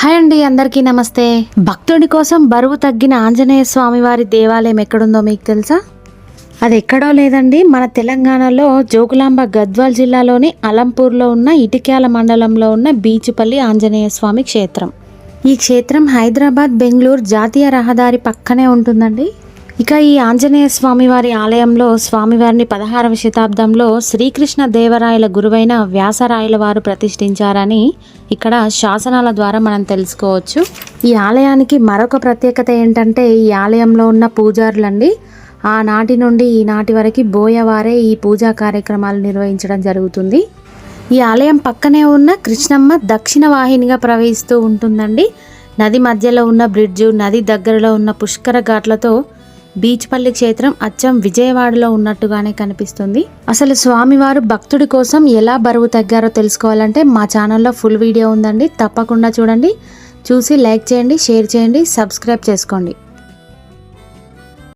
Hi అండి అందరికీ నమస్తే. భక్తుడి కోసం బరువు తగ్గిన ఆంజనేయ స్వామి వారి దేవాలయం ఎక్కడుందో మీకు తెలుసా? అది ఎక్కడో లేదండి మన తెలంగాణలో జోగులాంబ గద్వాల్ జిల్లాలోని అలంపూర్లో ఉన్న ఇటిక్యాల మండలంలో ఉన్న బీచుపల్లి ఆంజనేయ స్వామి క్షేత్రం. ఈ క్షేత్రం హైదరాబాద్ బెంగళూరు జాతీయ రహదారి పక్కనే ఉంటుందండి. ఇక ఈ ఆంజనేయ స్వామివారి ఆలయంలో స్వామివారిని పదహారవ శతాబ్దంలో శ్రీకృష్ణ దేవరాయల గురువైన వ్యాసరాయల వారు ప్రతిష్ఠించారని ఇక్కడ శాసనాల ద్వారా మనం తెలుసుకోవచ్చు. ఈ ఆలయానికి మరొక ప్రత్యేకత ఏంటంటే ఈ ఆలయంలో ఉన్న పూజారులండి. ఆనాటి నుండి ఈనాటి వరకు బోయవారే ఈ పూజా కార్యక్రమాలు నిర్వహించడం జరుగుతుంది. ఈ ఆలయం పక్కనే ఉన్న కృష్ణమ్మ దక్షిణ వాహినిగా ప్రవహిస్తూ ఉంటుందండి. నది మధ్యలో ఉన్న బ్రిడ్జు నది దగ్గరలో ఉన్న పుష్కర ఘాట్లతో బీచ్పల్లి క్షేత్రం అచ్చం విజయవాడలో ఉన్నట్టుగానే కనిపిస్తుంది. అసలు స్వామివారు భక్తుడి కోసం ఎలా బరువు తగ్గారో తెలుసుకోవాలంటే మా ఛానల్లో ఫుల్ వీడియో ఉందండి. తప్పకుండా చూడండి. చూసి లైక్ చేయండి షేర్ చేయండి సబ్స్క్రైబ్ చేసుకోండి.